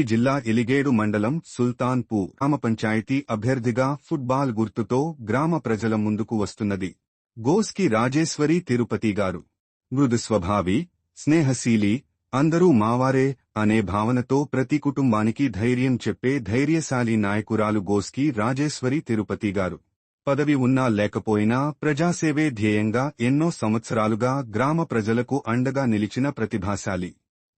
రంగారెడ్డి జిల్లా ఎలిగేడు మండలం సుల్తాన్పూర్ గ్రామ పంచాయతీ అభ్యర్థిగా ఫుట్బాల్ గుర్తుతో గ్రామ ప్రజల ముందుకు వస్తున్నది. గోస్కి రాజేశ్వరి తిరుపతి గారు. మృదు స్వభావి స్నేహశీలి అందరూ మావారే అనే భావనతో ప్రతి కుటుంబానికి ధైర్యం చెప్పే ధైర్యశాలి నాయకురాలు గోస్కి రాజేశ్వరి తిరుపతి గారు. పదవి ఉన్నా లేకపోయినా ప్రజాసేవే ధ్యేయంగా ఎన్నో సంవత్సరాలుగా గ్రామ ప్రజలకు అండగా నిలిచిన ప్రతిభాశాలి.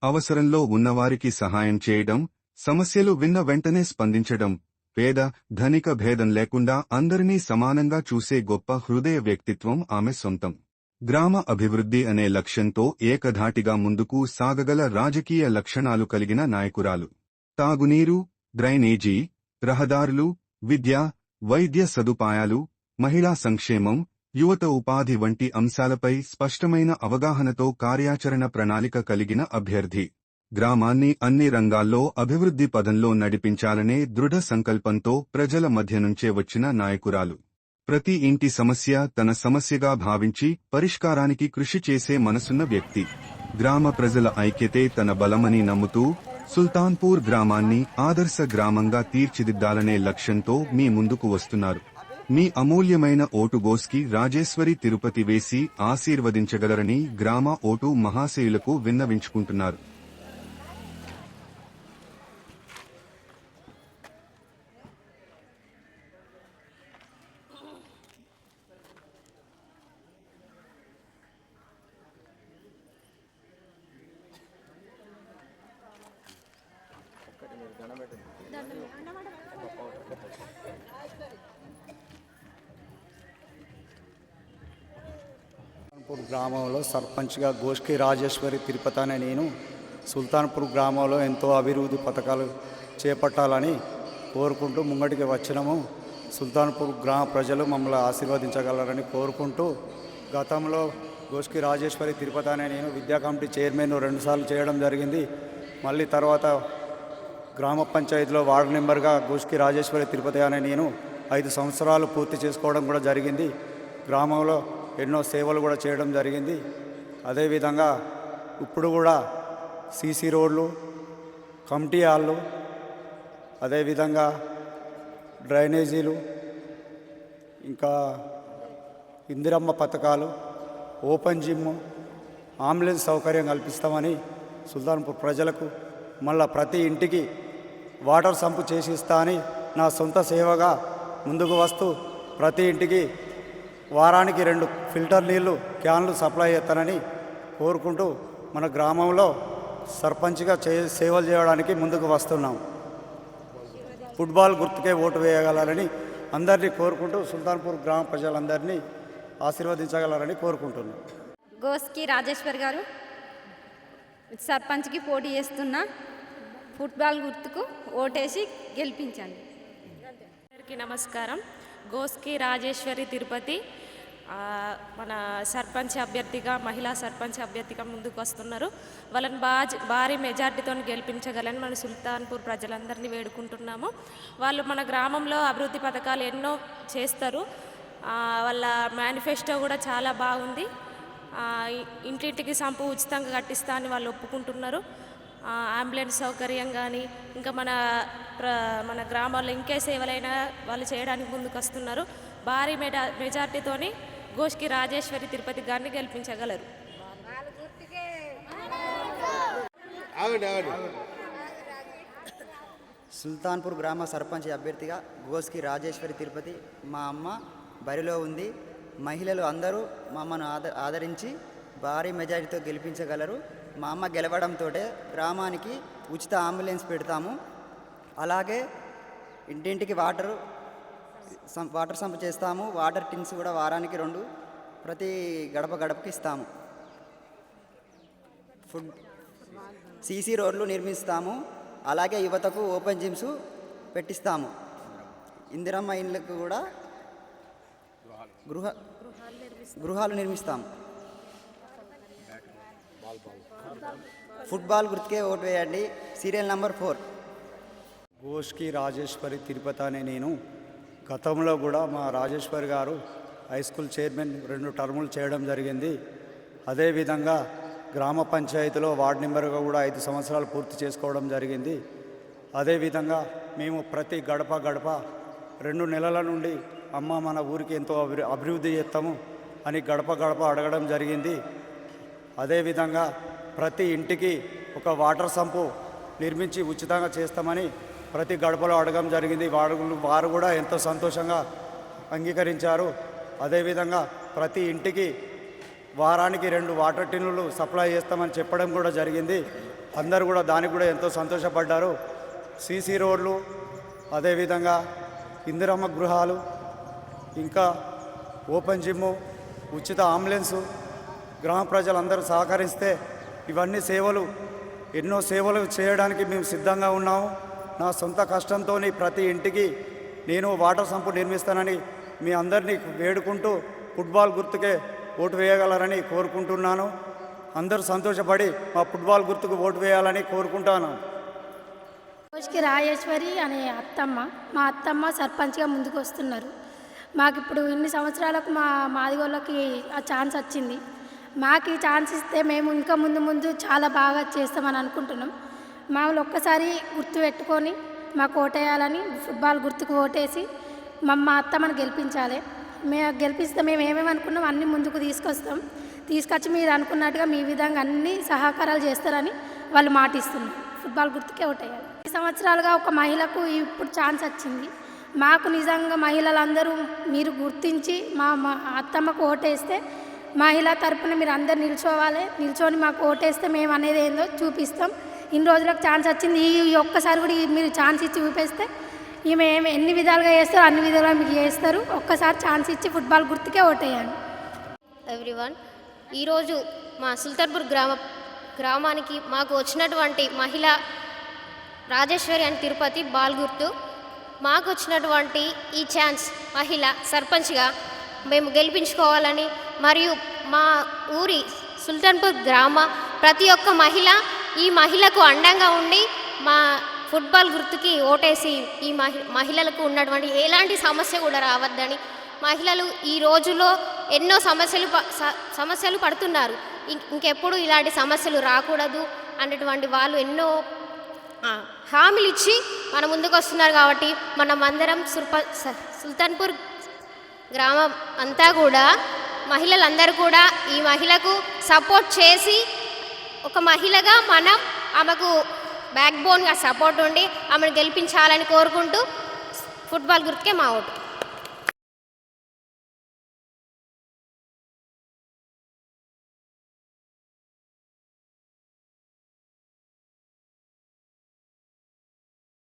అవసరంలో ఉన్నవారికి సహాయం చేయడం సమస్యలు విన్న వెంటనే స్పందించడం పేద ధనిక భేదం లేకుండా అందరినీ సమానంగా చూసే గొప్ప హృదయ వ్యక్తిత్వం ఆమె సొంతం. గ్రామ అభివృద్ధి అనే లక్ష్యంతో ఏకధాటిగా ముందుకు సాగగల రాజకీయ లక్షణాలు కలిగిన నాయకురాలు. తాగునీరు డ్రైనేజీ రహదారులు విద్య వైద్య సదుపాయాలు మహిళా సంక్షేమం యువత ఉపాధి వంటి అంశాలపై స్పష్టమైన అవగాహనతో కార్యాచరణ ప్రణాళిక కలిగిన అభ్యర్థి. గ్రామాన్ని అన్ని రంగాల్లో అభివృద్ధి పదంలో నడిపించాలనే దృఢ సంకల్పంతో ప్రజల మధ్య నుంచే వచ్చిన నాయకురాలు. ప్రతి ఇంటి సమస్య తన సమస్యగా భావించి పరిష్కారానికి కృషి చేసే మనసున్న వ్యక్తి. గ్రామ ప్రజల ఐక్యతే తన బలమని నమ్ముతూ సుల్తాన్పూర్ గ్రామాన్ని ఆదర్శ గ్రామంగా తీర్చిదిద్దాలనే లక్ష్యంతో మీ ముందుకు వస్తున్నారు. మీ అమూల్యమైన ఓటు బోస్కి రాజేశ్వరి తిరుపతి వేసి ఆశీర్వదించగలరని గ్రామ ఓటు మహాశయులకు విన్నవించుకుంటున్నారు. సుల్తాన్పూర్ గ్రామంలో సర్పంచ్గా గోష్కి రాజేశ్వరి తిరుపతి అనే నేను సుల్తాన్పూర్ గ్రామంలో ఎంతో అభివృద్ధి పథకాలు చేపట్టాలని కోరుకుంటూ ముంగటికి వచ్చినము. సుల్తాన్పూర్ గ్రామ ప్రజలు మమ్మల్ని ఆశీర్వదించగలరని కోరుకుంటూ గతంలో గోష్కి రాజేశ్వరి తిరుపతి అనే నేను విద్యా కమిటీ చైర్మన్ రెండుసార్లు చేయడం జరిగింది. మళ్ళీ తర్వాత గ్రామ పంచాయతీలో వార్డు మెంబర్గా గోష్కి రాజేశ్వరి తిరుపతి అనే నేను ఐదు సంవత్సరాలు పూర్తి చేసుకోవడం కూడా జరిగింది. గ్రామంలో ఎన్నో సేవలు కూడా చేయడం జరిగింది. అదేవిధంగా ఇప్పుడు కూడా సీసీ రోడ్లు కమిటీ హాళ్ళు అదేవిధంగా డ్రైనేజీలు ఇంకా ఇందిరమ్మ పథకాలు ఓపెన్ జిమ్ అంబులెన్స్ సౌకర్యం కల్పిస్తామని సుల్తాన్పూర్ ప్రజలకు మళ్ళా ప్రతి ఇంటికి వాటర్ సంపు చేసి ఇస్తా అని నా సొంత సేవగా ముందుకు వస్తూ ప్రతి ఇంటికి వారానికి రెండు ఫిల్టర్ నీళ్ళు క్యాన్లు సప్లై చేస్తానని కోరుకుంటూ మన గ్రామంలో సర్పంచ్గా చే సేవలు చేయడానికి ముందుకు వస్తున్నాం. ఫుట్బాల్ గుర్తుకే ఓటు వేయగలరని అందరినీ కోరుకుంటూ సుల్తాన్పూర్ గ్రామ ప్రజలందరినీ ఆశీర్వదించగలరని కోరుకుంటున్నాం. గోస్కి రాజేశ్వర్ గారు సర్పంచ్కి పోటీ చేస్తున్న ఫుట్బాల్ గుర్తుకు ఓటేసి గెలిపించండి. అందరికీ నమస్కారం. గోస్కి రాజేశ్వరి తిరుపతి మన సర్పంచ్ అభ్యర్థిగా మహిళా సర్పంచ్ అభ్యర్థిగా ముందుకు వస్తున్నారు. వాళ్ళని బాజ్ భారీ మెజార్టీతో గెలిపించగలని మన సుల్తాన్పూర్ ప్రజలందరినీ వేడుకుంటున్నాము. వాళ్ళు మన గ్రామంలో అభివృద్ధి పథకాలు ఎన్నో చేస్తారు. వాళ్ళ మేనిఫెస్టో కూడా చాలా బాగుంది. ఇంటింటికి సంపు ఉచితంగా కట్టిస్తా అని వాళ్ళు ఒప్పుకుంటున్నారు. అంబులెన్స్ సౌకర్యం కానీ ఇంకా మన మన గ్రామాల్లో ఇంకే సేవలైనా వాళ్ళు చేయడానికి ముందుకు వస్తున్నారు. భారీ మెజార్టీతోని గోష్కి రాజేశ్వరి తిరుపతి గారిని గెలిపించగలరు. సుల్తాన్పూర్ గ్రామ సర్పంచ్ అభ్యర్థిగా గోస్కి రాజేశ్వరి తిరుపతి మా అమ్మ బరిలో ఉంది. మహిళలు అందరూ మమ్మను ఆద ఆదరించి భారీ మెజారిటీతో గెలిపించగలరు. మా అమ్మ గెలవడంతో గ్రామానికి ఉచిత అంబులెన్స్ పెడతాము. అలాగే ఇంటింటికి వాటర్ వాటర్ సంప్ చేస్తాము వాటర్ టిన్స్ కూడా వారానికి రెండు ప్రతి గడప గడపకి ఇస్తాము. ఫుడ్ సీసీ రోడ్లు నిర్మిస్తాము అలాగే యువతకు ఓపెన్ జిమ్స్ పెట్టిస్తాము. ఇందిరమ్మ ఇండ్లకు కూడా గృహ గృహాలు నిర్మిస్తాము. ఫుట్బాల్ గుర్తుకే ఓటు వేయండి. Serial number four. గోష్కి Rajeshwari Tirupati అనే నేను గతంలో కూడా మా రాజేశ్వరి గారు హై స్కూల్ చైర్మన్ రెండు టర్ములు చేయడం జరిగింది. అదేవిధంగా గ్రామ పంచాయతీలో వార్డు మెంబర్గా కూడా ఐదు సంవత్సరాలు పూర్తి చేసుకోవడం జరిగింది. అదేవిధంగా మేము ప్రతి గడప గడప రెండు నెలల నుండి అమ్మ మన ఊరికి ఎంతో అభి అభివృద్ధి చేస్తాము అని గడప గడప అడగడం జరిగింది. అదేవిధంగా ప్రతి ఇంటికి ఒక వాటర్ సంపు నిర్మించి ఉచితంగా చేస్తామని ప్రతి గడపలో అడగడం జరిగింది. వారు వారు కూడా ఎంతో సంతోషంగా అంగీకరించారు. అదేవిధంగా ప్రతి ఇంటికి వారానికి రెండు వాటర్ టిన్నులు సప్లై చేస్తామని చెప్పడం కూడా జరిగింది. అందరూ కూడా దానికి కూడా ఎంతో సంతోషపడ్డారు. సీసీ రోడ్లు అదేవిధంగా ఇందిరమ్మ గృహాలు ఇంకా ఓపెన్ జిమ్ము ఉచిత అంబులెన్సు గ్రామ ప్రజలందరూ సహకరిస్తే ఇవన్నీ సేవలు ఎన్నో సేవలు చేయడానికి మేము సిద్ధంగా ఉన్నాము. నా సొంత కష్టంతో ప్రతి ఇంటికి నేను వాటర్ సంపు నిర్మిస్తానని మీ అందరినీ వేడుకుంటూ ఫుట్బాల్ గుర్తుకే ఓటు వేయగలరని కోరుకుంటున్నాను. అందరూ సంతోషపడి మా ఫుట్బాల్ గుర్తుకు ఓటు వేయాలని కోరుకుంటాను. రోజుకి రాజేశ్వరి అనే అత్తమ్మ మా అత్తమ్మ సర్పంచ్గా ముందుకు వస్తున్నారు మాకు ఇప్పుడు ఇన్ని సంవత్సరాలకు మా మాదిగోళ్ళకి ఆ ఛాన్స్ వచ్చింది. మాకు ఈ ఛాన్స్ ఇస్తే మేము ఇంకా ముందు ముందు చాలా బాగా చేస్తామని అనుకుంటున్నాం. మామూలు ఒక్కసారి గుర్తు పెట్టుకొని మాకు ఓటేయాలని ఫుట్బాల్ గుర్తుకు ఓటేసి మా మా అత్తమ్మని గెలిపించాలి. మేము గెలిపిస్తే మేము ఏమేమి అనుకున్నాం అన్నీ ముందుకు తీసుకొస్తాం. తీసుకొచ్చి మీరు అనుకున్నట్టుగా మీ విధంగా అన్ని సహకారాలు చేస్తారని వాళ్ళు మాటిస్తున్నారు. ఫుట్బాల్ గుర్తుకే ఓటేయాలి. ఈ సంవత్సరాలుగా ఒక మహిళకు ఇప్పుడు ఛాన్స్ వచ్చింది. మాకు నిజంగా మహిళలందరూ మీరు గుర్తించి మా మా అత్తమ్మకు ఓటేస్తే మహిళ తరపున మీరు అందరు నిల్చోవాలి. నిల్చొని మాకు ఓటేస్తే మేము అనేది ఏందో చూపిస్తాం. ఇన్ని రోజులకు ఛాన్స్ వచ్చింది. ఈ ఒక్కసారి కూడా ఈ మీరు ఛాన్స్ ఇచ్చి చూపిస్తే ఈమె ఏమి ఎన్ని విధాలుగా చేస్తారో అన్ని విధాలుగా మీకు చేస్తారు. ఒక్కసారి ఛాన్స్ ఇచ్చి ఫుట్బాల్ గుర్తుకే ఓటేయండి ఎవ్రీవన్ ఈరోజు మా సుల్తాన్పూర్ గ్రామ గ్రామానికి మాకు వచ్చినటువంటి మహిళ రాజేశ్వరి అని తిరుపతి బాల్ గుర్తు. మాకు వచ్చినటువంటి ఈ ఛాన్స్ మహిళ సర్పంచ్గా మేము గెలిపించుకోవాలని మరియు మా ఊరి సుల్తాన్పూర్ గ్రామ ప్రతి ఒక్క మహిళ ఈ మహిళకు అండంగా ఉండి మా ఫుట్బాల్ గుర్తుకి ఓటేసి ఈ మహి మహిళలకు ఉన్నటువంటి ఎలాంటి సమస్య కూడా రావద్దని మహిళలు ఈ రోజులో ఎన్నో సమస్యలు ప- సమస్యలు పడుతున్నారు. ఇంకెప్పుడు ఇలాంటి సమస్యలు రాకూడదు అన్నటువంటి వాళ్ళు ఎన్నో హామీలు ఇచ్చి మన ముందుకు వస్తున్నారు కాబట్టి మనం అందరం సుల్ప సుల్తాన్పూర్ గ్రామం అంతా కూడా మహిళలందరూ కూడా ఈ మహిళకు సపోర్ట్ చేసి ఒక మహిళగా మనం ఆమెకు బ్యాక్ బోన్గా సపోర్ట్ ఉండి ఆమెను గెలిపించాలని కోరుకుంటూ ఫుట్బాల్ గుర్తుకే మా ఓటు.